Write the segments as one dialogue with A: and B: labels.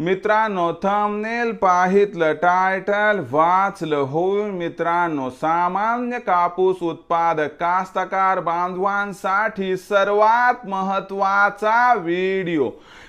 A: मित्रांनो thumbnail पाहितलं title वाचलं होईल मित्रांनो सामान्य कापूस उत्पादक कास्तकार बांधवांसाठी सर्वात महत्त्वाचा व्हिडिओ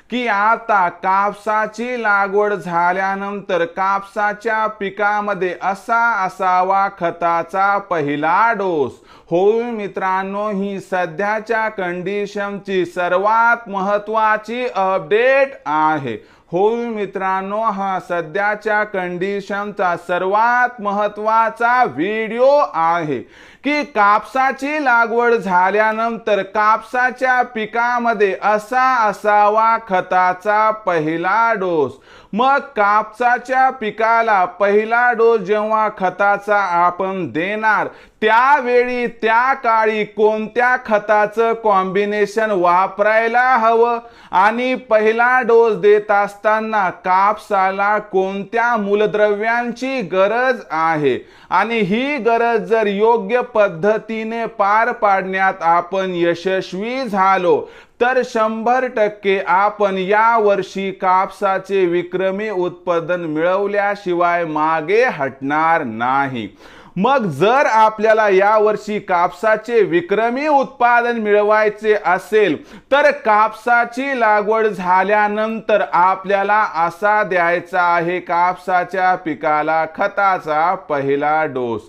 A: की आता कापसाची लागवड झाल्यानंतर कापसाच्या पिकामध्ये असा असावा खताचा पहिला डोस. होईल मित्रांनो ही सध्याच्या कंडिशनची सर्वात महत्वाची अपडेट आहे. होईल मित्रांनो हा सध्याच्या कंडिशनचा सर्वात महत्त्वाचा व्हिडिओ आहे की कापसाची लागवड झाल्यानंतर कापसाच्या पिकामध्ये असा असावा खताचा पहिला डोस मग कापसाच्या पिकाला पहिला डोस जेव्हा खताचा आपण देणार त्यावेळी त्या काळी कोणत्या खताचं कॉम्बिनेशन वापरायला हवं? आणि पहिला डोस देत असताना कापसाला कोणत्या मूलद्रव्यांची गरज आहे? आणि ही गरज जर योग्य पद्धतीने पार पाडण्यात आपण यशस्वी झालो तर शंभर टक्के आपण या वर्षी कापसाचे विक्रमी उत्पादन मिळवल्याशिवाय मागे हटणार नाही. मग जर आपल्याला या वर्षी कापसाचे विक्रमी उत्पादन मिळवायचे असेल तर कापसाची लागवड झाल्यानंतर आपल्याला असा द्यायचा आहे कापसाच्या पिकाला खताचा पहिला डोस.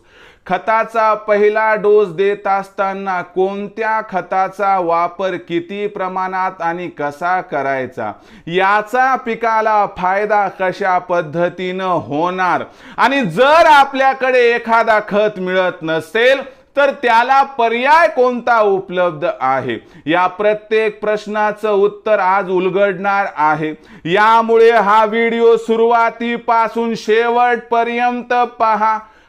A: खताचा पहिला डोस देत असताना कोणत्या खताचा वापर किती प्रमाणात आणि कसा करायचा? याचा पिकाला फायदा कशा पद्धतीनं होणार? आणि जर आपल्याकडे एखादा खत मिळत नसेल तर त्याला पर्याय कोणता उपलब्ध आहे? या प्रत्येक प्रश्नाचं उत्तर आज उलगडणार आहे. यामुळे हा व्हिडिओ सुरुवातीपासून शेवटपर्यंत पहा.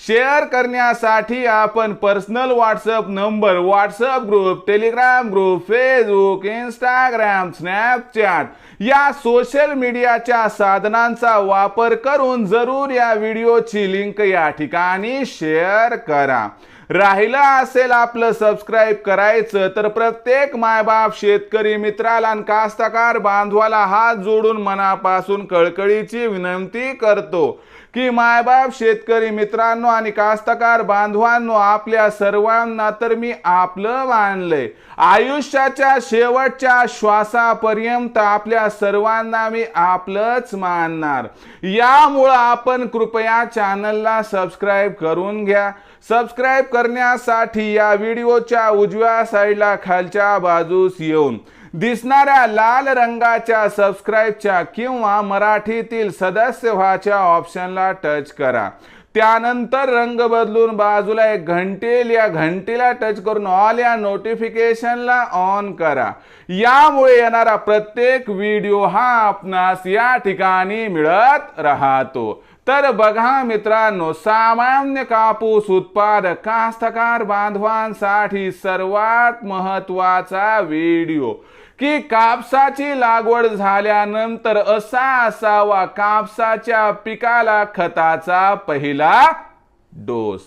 A: शेअर करण्यासाठी आपण personal WhatsApp number WhatsApp group Telegram group Facebook Instagram Snapchat या सोशल मीडियाच्या साधनांचा वापर करून जरूर या व्हिडिओची लिंक या ठिकाणी शेअर करा. राहिलं असेल आपलं सबस्क्राईब करायचं तर प्रत्येक मायबाप शेतकरी मित्राला आणि कास्तकार बांधवाला हात जोडून मनापासून कळकळीची विनंती करतो. की मायबाप शेतकरी मित्रांनो आणि कास्तकार बांधवांनो आपल्या सर्वांना तर मी आपलं मानलंय. आयुष्याच्या शेवटच्या श्वासापर्यंत आपल्या सर्वांना मी आपलंच मानणार. यामुळं आपण कृपया चॅनलला सबस्क्राईब करून घ्या. सबस्क्राईब करण्यासाठी या व्हिडिओच्या उजव्या साईडला खालच्या बाजूस येऊन दिसणाऱ्या लाल रंगाच्या सबस्क्राईबच्या किंवा मराठीतील सदस्य व्हाच्या ऑप्शनला टच करा. त्यानंतर रंग बदलून बाजूला एक घंटेल या घंटीला टच करून ऑल या नोटिफिकेशनला ऑन करा. यामुळे येणारा प्रत्येक व्हिडिओ हा आपणास या ठिकाणी मिळत राहतो. तर बघा मित्रांनो सामान्य कापूस उत्पादक कास्तकार बांधवांसाठी सर्वात महत्त्वाचा व्हिडिओ की कापसाची लागवड झाल्यानंतर असा असावा कापसाच्या पिकाला खताचा पहिला डोस.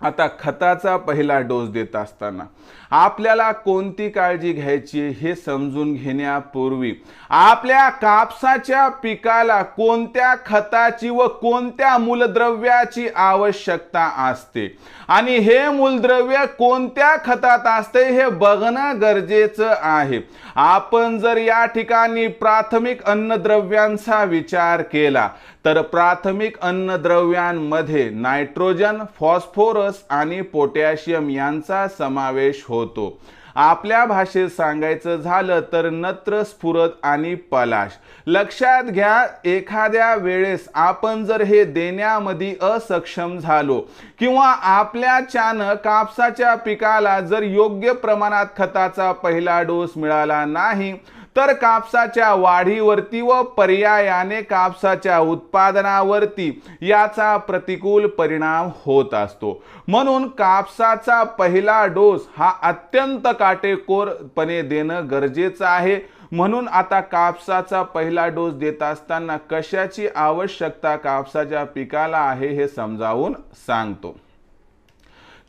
A: आता खताचा पहिला डोस देत असताना आपल्याला कोणती काळजी घ्यायची हे समजून घेण्यापूर्वी आपल्या कापसाच्या पिकाला कोणत्या खताची व कोणत्या मूलद्रव्याची आवश्यकता असते? आणि हे मूलद्रव्य कोणत्या खतात असते हे बघणं गरजेचं आहे. आपण जर या ठिकाणी प्राथमिक अन्नद्रव्यांचा विचार केला तर प्राथमिक अन्नद्रव्यांमध्ये नायट्रोजन फॉस्फोरस आणि पोटॅशियम यांचा समावेश होतो. आपल्या भाषेत सांगायचं झालं तर नत्र स्फुरद आणि पलाश. लक्षात घ्या एखाद्या वेळेस आपण जर हे देण्यामध्ये असक्षम झालो किंवा आपल्याच्यानं कापसाच्या पिकाला जर योग्य प्रमाणात खताचा पहिला डोस मिळाला नाही तर कापसाच्या वाढीवरती व पर्यायाने कापसाच्या उत्पादनावरती याचा प्रतिकूल परिणाम होत असतो. म्हणून कापसाचा पहिला डोस हा अत्यंत काटेकोरपणे देणं गरजेचं आहे. म्हणून आता कापसाचा पहिला डोस देत असताना कशाची आवश्यकता कापसाच्या पिकाला आहे हे समजावून सांगतो.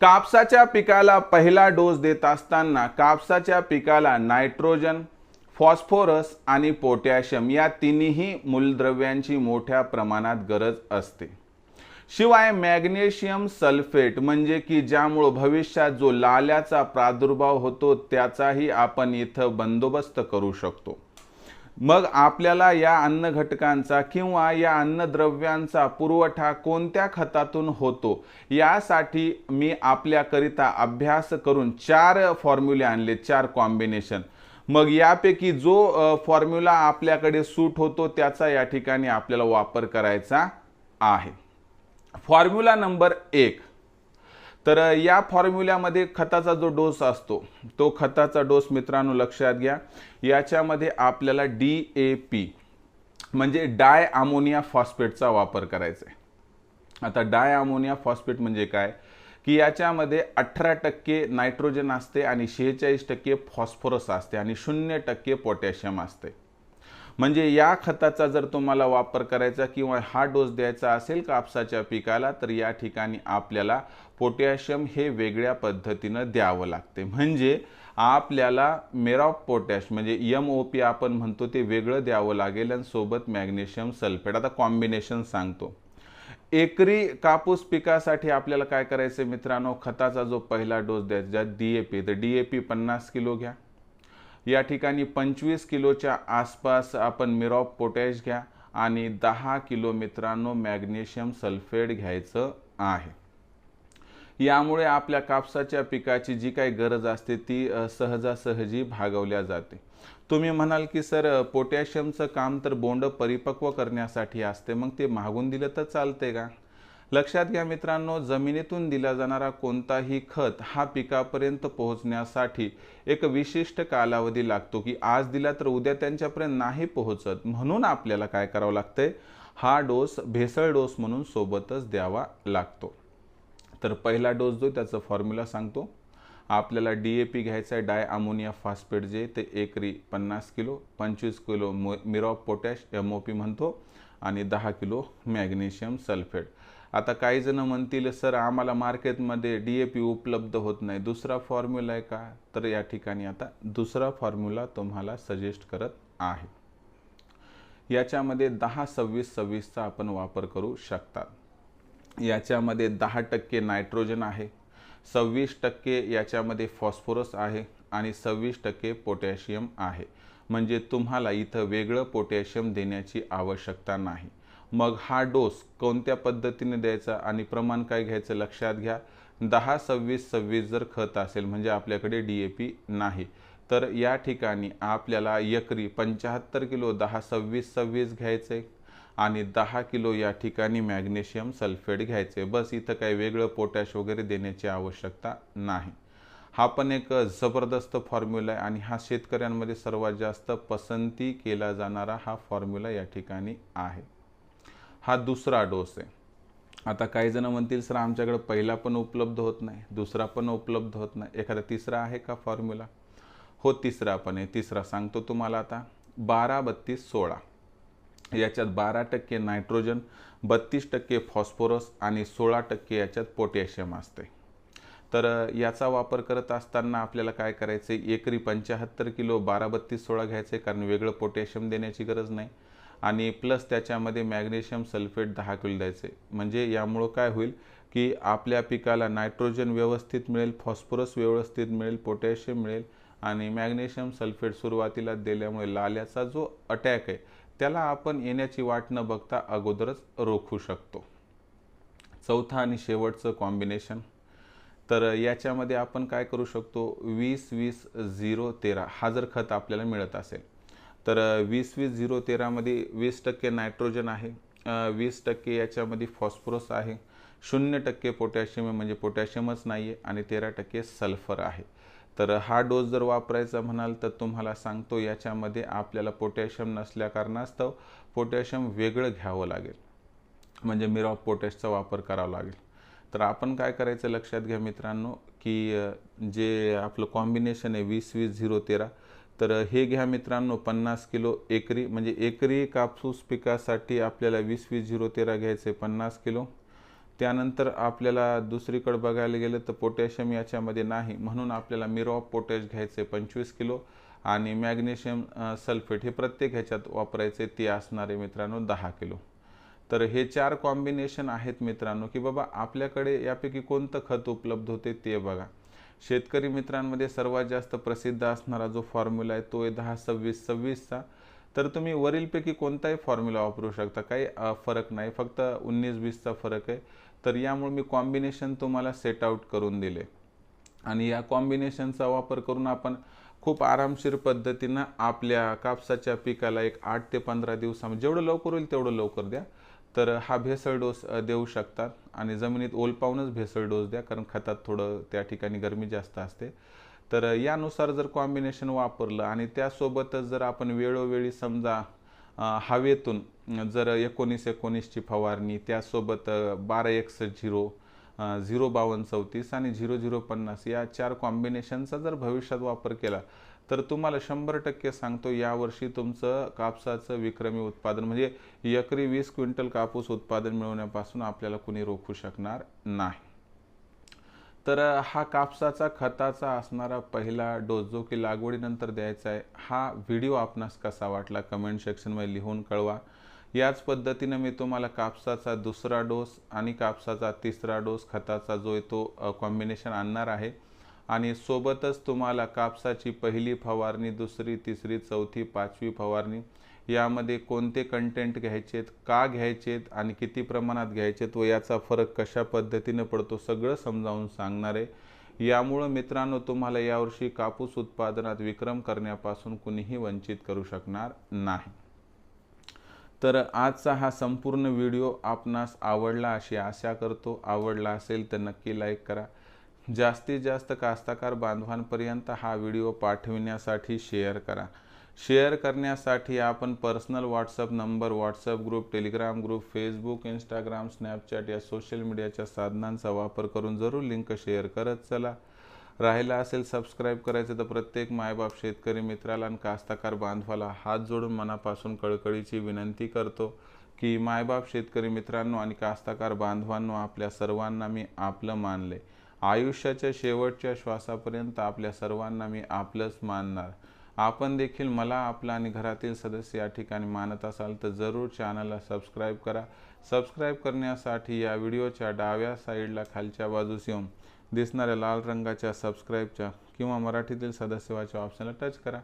A: कापसाच्या पिकाला पहिला डोस देत असताना कापसाच्या पिकाला नायट्रोजन फॉस्फोरस आणि पोटॅशियम या तिन्ही मूलद्रव्यांची मोठ्या प्रमाणात गरज असते. शिवाय मॅग्नेशियम सल्फेट म्हणजे की ज्यामुळं भविष्यात जो लाल्याचा प्रादुर्भाव होतो त्याचाही आपण इथं बंदोबस्त करू शकतो. मग आपल्याला या अन्न घटकांचा किंवा या अन्नद्रव्यांचा पुरवठा कोणत्या खतातून होतो यासाठी मी आपल्याकरिता अभ्यास करून चार फॉर्म्युले आणले चार कॉम्बिनेशन मग यापैकी जो फॉर्म्युला आपल्याकडे सूट होतो त्याचा या ठिकाणी आपल्याला वापर करायचा आहे. फॉर्म्युला नंबर एक. तर या फॉर्म्युल्यामध्ये खताचा जो डोस असतो तो खताचा डोस मित्रांनो लक्षात घ्या. याच्यामध्ये आपल्याला डी ए पी म्हणजे डाय अमोनिया फॉस्फेटचा वापर करायचा आहे. आता डाय अमोनिया फॉस्फेट म्हणजे काय? की याच्यामध्ये अठरा टक्के नायट्रोजन असते आणि शेहेचाळीस टक्के फॉस्फरस असते आणि शून्य टक्के पोटॅशियम असते. म्हणजे या खताचा जर तुम्हाला वापर करायचा किंवा हा डोस द्यायचा असेल कापसाच्या पिकाला तर या ठिकाणी आपल्याला पोटॅशियम हे वेगळ्या पद्धतीनं द्यावं लागते. म्हणजे आपल्याला मेरॉप पोटॅश म्हणजे यम ओ पी आपण म्हणतो ते वेगळं द्यावं लागेल आणि सोबत मॅग्नेशियम सल्फेट. आता कॉम्बिनेशन सांगतो. एकरी कापूस पिकासाठी आपल्याला काय करायचं मित्रांनो? खताचा जो पहिला डोस द्यायचा ज्यात डी ए पी तर डी ए पी पन्नास किलो घ्या. या ठिकाणी पंचवीस किलोच्या आसपास आपण मिरॉप पोटॅश घ्या आणि दहा किलो मित्रांनो मॅग्नेशियम सल्फेट घ्यायचं आहे. यामुळे आपल्या कापसाच्या पिकाची जी काही गरज असते ती सहजासहजी भागवल्या जाते. तुम्ही म्हणाल की सर पोटॅशियमचं काम तर बोंड परिपक्व करण्यासाठी असते मग ते मागून दिलं तर चालते का? लक्षात घ्या मित्रांनो जमिनीतून दिला जाणारा कोणताही खत हा पिकापर्यंत पोहोचण्यासाठी एक विशिष्ट कालावधी लागतो की आज दिला तर उद्या त्यांच्यापर्यंत नाही पोहोचत. म्हणून आपल्याला काय करावं लागतंय? हा डोस भेसळ डोस म्हणून सोबतच द्यावा लागतो. तर पहिला डोस जो त्याचं फॉर्म्युला सांगतो. आपल्याला डी ए पी घ्यायचा आहे डाय अमोनिया फॉस्फेट जे ते एकरी पन्नास किलो पंचवीस किलो मो मिरॉप पोटॅश एम ओ पी म्हणतो आणि दहा किलो मॅग्नेशियम सल्फेट. आता काही जण म्हणतील सर आम्हाला मार्केटमध्ये डी ए पी उपलब्ध होत नाही. दुसरा फॉर्म्युला आहे का? तर या ठिकाणी आता दुसरा फॉर्म्युला तुम्हाला सजेस्ट करत आहे. याच्यामध्ये दहा सव्वीस सव्वीसचा आपण वापर करू शकतात याच्यामध्ये दहा टक्के नायट्रोजन आहे सव्वीस टक्के याच्यामध्ये फॉस्फोरस आहे आणि सव्वीस टक्के पोटॅशियम आहे. म्हणजे तुम्हाला इथं वेगळं पोटॅशियम देण्याची आवश्यकता नाही. मग हा डोस कोणत्या पद्धतीने द्यायचा आणि प्रमाण काय घ्यायचं लक्षात घ्या. दहा सव्वीस सव्वीस जर खत असेल म्हणजे आपल्याकडे डी ए पी नाही तर या ठिकाणी आपल्याला एकरी पंच्याहत्तर किलो दहा सव्वीस सव्वीस घ्यायचे. आणि दहा किलो या ठिकाणी मॅग्नेशियम सल्फेट घ्यायचे. बस इथं काही वेगळं पोटॅश वगैरे देण्याची आवश्यकता नाही. हा पण एक जबरदस्त फॉर्म्युला आहे आणि हा शेतकऱ्यांमध्ये सर्वात जास्त पसंती केला जाणारा हा फॉर्म्युला या ठिकाणी आहे. हा दुसरा डोस आहे. आता काही जण म्हणतील सर आमच्याकडे पहिला पण उपलब्ध होत नाही दुसरा पण उपलब्ध होत नाही. एखादा तिसरा आहे का फॉर्म्युला हो तिसरा पण आहे. तिसरा सांगतो तुम्हाला आता. बारा बत्तीस सोळा. याच्यात बारा टक्के नायट्रोजन बत्तीस टक्के फॉस्फोरस आणि सोळा टक्के याच्यात पोटॅशियम असते. तर याचा वापर करत असताना आपल्याला काय करायचं? आहे एकरी पंच्याहत्तर किलो बारा बत्तीस सोळा घ्यायचं आहे कारण वेगळं पोटॅशियम देण्याची गरज नाही. आणि प्लस त्याच्यामध्ये मॅग्नेशियम सल्फेट दहा किलो द्यायचे. म्हणजे यामुळं काय होईल की आपल्या पिकाला नायट्रोजन व्यवस्थित मिळेल फॉस्फरस व्यवस्थित मिळेल पोटॅशियम मिळेल आणि मॅग्नेशियम सल्फेट सुरुवातीला दिल्यामुळे लाल्याचा जो अटॅक आहे त्याला आपण येण्याची वाट न बघता अगोदरच रोखू शकतो. चौथा आणि शेवटचं कॉम्बिनेशन तर याच्यामध्ये आपण काय करू शकतो? वीस वीस झिरो तेरा. हा जर खत आपल्याला मिळत असेल तर वीस वीस झिरो तेरामध्ये वीस टक्के नायट्रोजन आहे वीस टक्के याच्यामध्ये फॉस्फरस आहे शून्य टक्के पोटॅशियम म्हणजे पोटॅशियमच नाही आहे आणि तेरा टक्के सल्फर आहे. तर हा डोस जर वापरायचा म्हणाल तर तुम्हाला सांगतो याच्यामध्ये आपल्याला पोटॅशियम नसल्या कारणास्तव पोटॅशियम वेगळं घ्यावं लागेल. म्हणजे मिरॉप पोटॅशचा वापर करावा लागेल. तर आपण काय करायचं लक्षात घ्या मित्रांनो की जे आपलं कॉम्बिनेशन आहे वीस वीस झिरो तेरा तर हे घ्या मित्रांनो पन्नास किलो एकरी म्हणजे एकरी कापूस पिकासाठी आपल्याला वीस वीस झिरो तेरा घ्यायचे पन्नास किलो. त्यानंतर आपल्याला दुसरीकडे बघायला गेलं तर पोटॅशियम याच्यामध्ये नाही. म्हणून आपल्याला मिरॉप पोटॅश घ्यायचे पंचवीस किलो आणि मॅग्नेशियम सल्फेट हे प्रत्येक ह्याच्यात वापरायचे. ते असणारे मित्रांनो दहा किलो. तर हे चार कॉम्बिनेशन आहेत मित्रांनो की बाबा आपल्याकडे यापैकी कोणतं खत उपलब्ध होते ते बघा. शेतकरी मित्रांमध्ये सर्वात जास्त प्रसिद्ध असणारा जो फॉर्म्युला आहे तो आहे दहा सव्वीस सव्वीसचा तर तुम्ही वरीलपैकी कोणताही फॉर्म्युला वापरू शकता. काही फरक नाही. फक्त उन्नीस वीसचा फरक आहे. तर यामुळे मी कॉम्बिनेशन तुम्हाला सेट आउट करून दिले. आणि या कॉम्बिनेशनचा वापर करून आपण खूप आरामशीर पद्धतीनं आपल्या कापसाच्या पिकाला एक आठ ते पंधरा दिवसामध्ये जेवढं लवकर होईल तेवढं लवकर द्या. तर हा भेसळ डोस देऊ शकतात. आणि जमिनीत ओल पाहूनच भेसळ डोस द्या कारण खतात थोडं त्या ठिकाणी गरमी जास्त असते. तर यानुसार जर कॉम्बिनेशन वापरलं आणि त्यासोबतच जर आपण वेळोवेळी समजा हवेतून जर एकोणीस एकोणीसची फवारणी त्यासोबत बारा एकसष्ट झिरो झिरो बावन्न चौतीस आणि झिरो झिरो पन्नास या चार कॉम्बिनेशनचा जर भविष्यात वापर केला तर तुम्हाला शंभर टक्के सांगतो यावर्षी तुमचं कापसाचं विक्रमी उत्पादन म्हणजे एकरी वीस क्विंटल कापूस उत्पादन मिळवण्यापासून आपल्याला कुणी रोखू शकणार नाही. तर हा कापसाचा खताचा असणारा पहिला डोस जो की लागवडीनंतर द्यायचा आहे हा व्हिडिओ आपणास कसा वाटला कमेंट सेक्शनमध्ये लिहून कळवा. याच पद्धतीनं मी तुम्हाला कापसाचा दुसरा डोस आणि कापसाचा तिसरा डोस खताचा जो आहे तो कॉम्बिनेशन आणणार आहे. आणि सोबतच तुम्हाला कापसाची पहिली फवारणी दुसरी तिसरी चौथी पाचवी फवारणी यामध्ये कोणते कंटेंट घ्यायचेत का घ्यायचेत आणि किती प्रमाणात घ्यायचेत व याचा फरक कशा पद्धतीने पडतो सगळं समजावून सांगणार आहे. यामुळं मित्रांनो तुम्हाला यावर्षी कापूस उत्पादनात विक्रम करण्यापासून कुणीही वंचित करू शकणार नाही. तर आजचा हा संपूर्ण व्हिडिओ आपणास आवडला अशी आशा करतो. आवडला असेल तर नक्की लाईक करा. जास्तीत जास्त कास्तकार बांधवांपर्यंत हा व्हिडिओ पाठविण्यासाठी शेअर करा. शेअर करण्यासाठी आपण personal WhatsApp number WhatsApp group Telegram group Facebook Instagram Snapchat या सोशल मीडियाच्या साधनांचा वापर करून जरूर लिंक शेअर करत चला. राहिला असेल सबस्क्राईब करायचं तर प्रत्येक मायबाप शेतकरी मित्राला आणि कास्ताकार बांधवाला हात जोडून मनापासून कळकळीची विनंती करतो की मायबाप शेतकरी मित्रांनो आणि कास्ताकार बांधवांनो आपल्या सर्वांना मी आपलं मानले. आयुष्याच्या शेवटच्या श्वासापर्यंत आपल्या सर्वांना मी आपलंच मानणार. आपण देखील मला आपला आणि घरातील सदस्य या ठिकाणी मानत असाल तर जरूर चॅनलला सबस्क्राईब करा. सबस्क्राईब करण्यासाठी या व्हिडिओच्या डाव्या साईडला खालच्या बाजूस येऊन दिसणाऱ्या लाल रंगाच्या सबस्क्राईबच्या किंवा मराठीतील सदस्यवाच्या ऑप्शनला टच करा.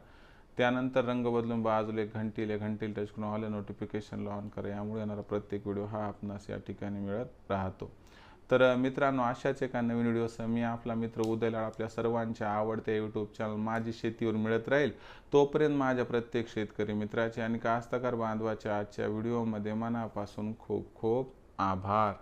A: त्यानंतर रंग बदलून बाजूला एक घंटील घंटील टच करून ऑल नोटिफिकेशन ऑन करा. यामुळे येणारा प्रत्येक व्हिडिओ हा आपणास या ठिकाणी मिळत राहतो. तर मित्रांनो अशाच एका नवीन व्हिडिओसह मी आपला मित्र उदयलाड आपल्या सर्वांच्या आवडत्या यूट्यूब चॅनल माझी शेतीवर मिळत राहील तोपर्यंत माझ्या प्रत्येक शेतकरी मित्राचे आणि कास्तकार बांधवाच्या आजच्या व्हिडिओमध्ये मनापासून खूप खूप आभार.